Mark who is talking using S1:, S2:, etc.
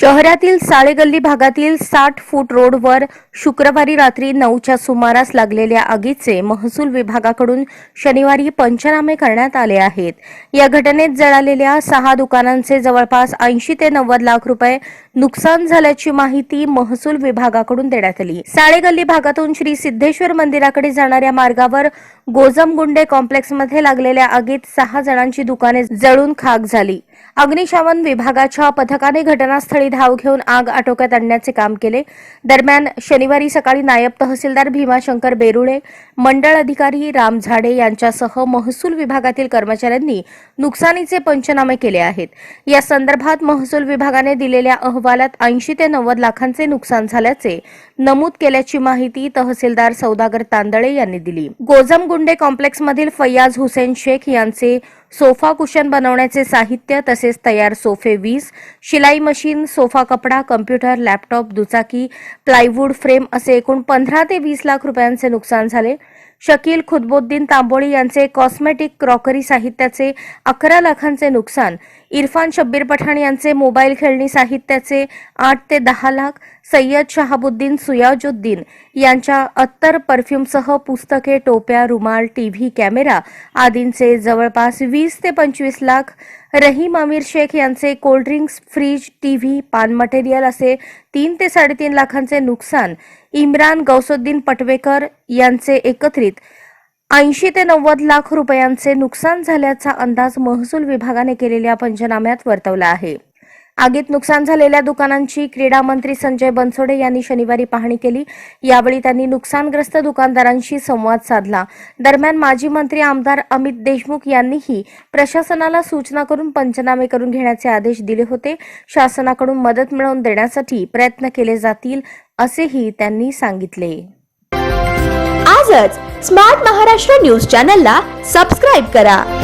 S1: शहरातील साळेगल्ली भागातील साठ फूट रोडवर शुक्रवारी रात्री नऊच्या सुमारास लागलेल्या आगीचे महसूल विभागाकडून शनिवारी पंचनामे करण्यात आले आहेत. या घटनेत जळालेल्या सहा दुकानांचे जवळपास ऐंशी ते नव्वद लाख रुपये नुकसान झाल्याची माहिती महसूल विभागाकडून देण्यात आली. साळेगल्ली भागातून श्री सिद्धेश्वर मंदिराकडे जाणाऱ्या मार्गावर गोजमगुंडे कॉम्प्लेक्समध्ये लागलेल्या आगीत सहा जणांची दुकाने जळून खाक झाली. अग्निशमन विभागाच्या पथकाने घटनास्थळी धाव घेऊन आग आटोक्यात आणण्याचे काम केले. दरम्यान शनिवारी सकाळी नायब तहसीलदार भीमाशंकर बेरुळे मंडळ अधिकारी राम झाडे यांच्यासह महसूल विभागातील कर्मचाऱ्यांनी नुकसानीचे पंचनामे केले आहेत. या संदर्भात महसूल विभागाने दिलेल्या अहवालात ऐंशी ते नव्वद लाखांचे नुकसान झाल्याचे नमूद केल्याची माहिती तहसीलदार सौदागर तांदळे यांनी दिली. गोजमगुंडे कॉम्प्लेक्समधील फैयाज हुसेन शेख यांचे सोफा कुशन बनवण्याचे साहित्य तसेच तयार सोफे वीस शिलाई मशीन सोफा कपडा कम्प्युटर लॅपटॉप दुचाकी प्लायवूड फ्रेम असे एकूण पंधरा ते वीस लाख रुपयांचे नुकसान झाले. शकील खुदबुद्दीन तांबोळी यांचे कॉस्मेटिक क्रॉकरी साहित्याचे अकरा लाखांचे नुकसान. इरफान शब्बीर पठाण यांचे मोबाईल खेळणी साहित्याचे आठ ते दहा लाख. सय्यद शहाबुद्दीन सुयाजुद्दीन यांच्या अत्तर परफ्यूमसह पुस्तके टोप्या रुमाल टीव्ही कॅमेरा आदींचे जवळपास वीस ते पंचवीस लाख. रहीम अमीर शेख यांचे कोल्ड्रिंक्स फ्रीज टीव्ही पान मटेरियल असे तीन ते साडेतीन लाखांचे नुकसान इम्रान गौसुद्दीन पटवेकर यांचे एकत्रित ऐंशी ते नव्वद लाख रुपयांचे नुकसान झाल्याचा अंदाज महसूल विभागाने केलेल्या पंचनाम्यात वर्तवला आहे. आगीत नुकसान झालेल्या दुकानांची क्रीडा मंत्री संजय बनसोडे यांनी शनिवारी पाहणी केली. यावेळी त्यांनी नुकसानग्रस्त दुकानदारांशी संवाद साधला. दरम्यान माजी मंत्री आमदार अमित देशमुख यांनीही प्रशासनाला सूचना करून पंचनामे करून घेण्याचे आदेश दिले होते. शासनाकडून मदत मिळवून देण्यासाठी प्रयत्न केले जातील असेही त्यांनी सांगितले.
S2: आजच स्मार्ट महाराष्ट्र न्यूज चॅनलला सबस्क्राईब करा.